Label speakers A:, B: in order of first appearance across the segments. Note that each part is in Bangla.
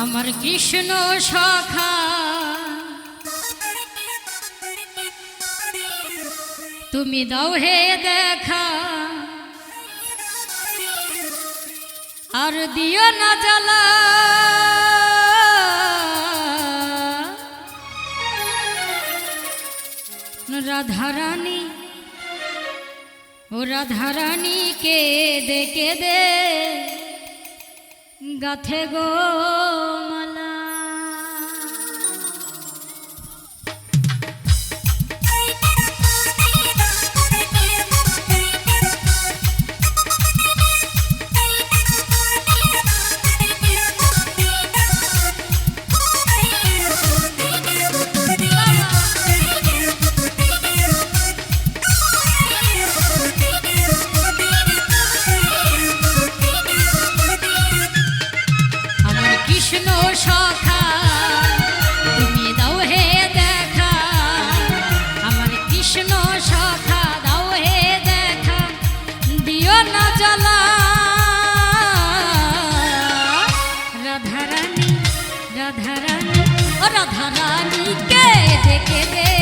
A: আমার কৃষ্ণ সখা। তুমি দাও হে দেখা। আর দিও না জ্বালা। রাধারানী, ও রাধারানী কে দে কে দে। গাথে গো কৃষ্ণ সখা, তুমি দাও হে দেখা। আমার কৃষ্ণ সখা, দাও হে দেখা। দিও না জ্বালা। রাধারানী রাধারানী, ও রাধারানী কে দেখে দে।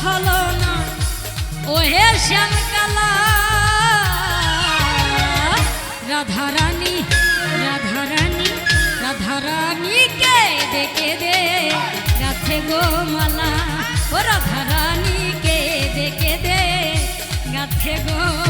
A: ছলো না। ও শ্যামকালা। রাধারানী রাধারানী রাধারানী কে দেখে দে। গাছে গো মালা ও রাধারানী কে দেখে দে। গাছে গো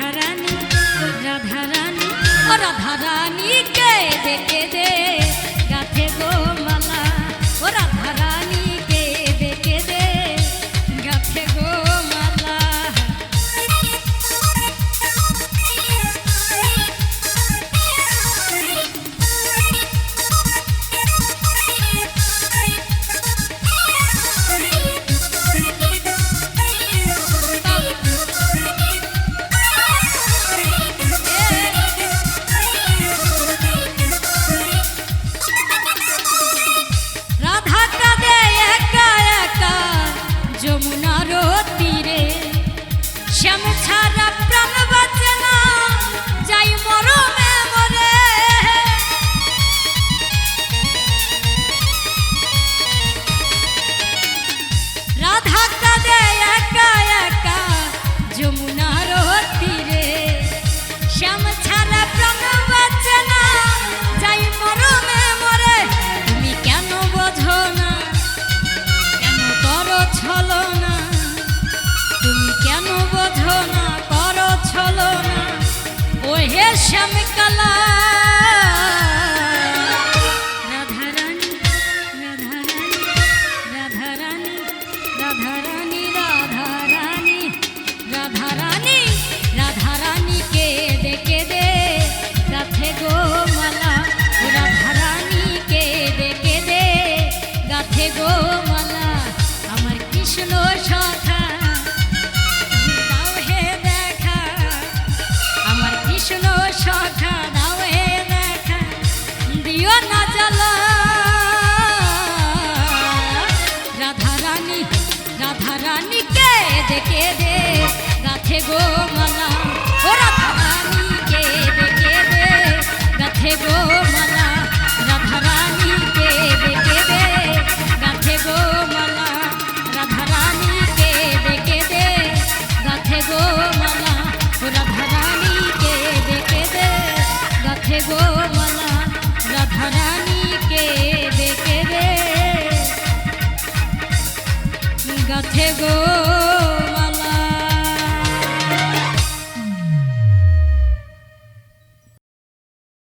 A: রাধারানী রাধারানী ও রাধারানী কে দেখে দে গাথে গো মালা ও রাধারানী শ্যামকালা রাধারানী রাধা রানীকে দেখে দে গাথে গো মালা।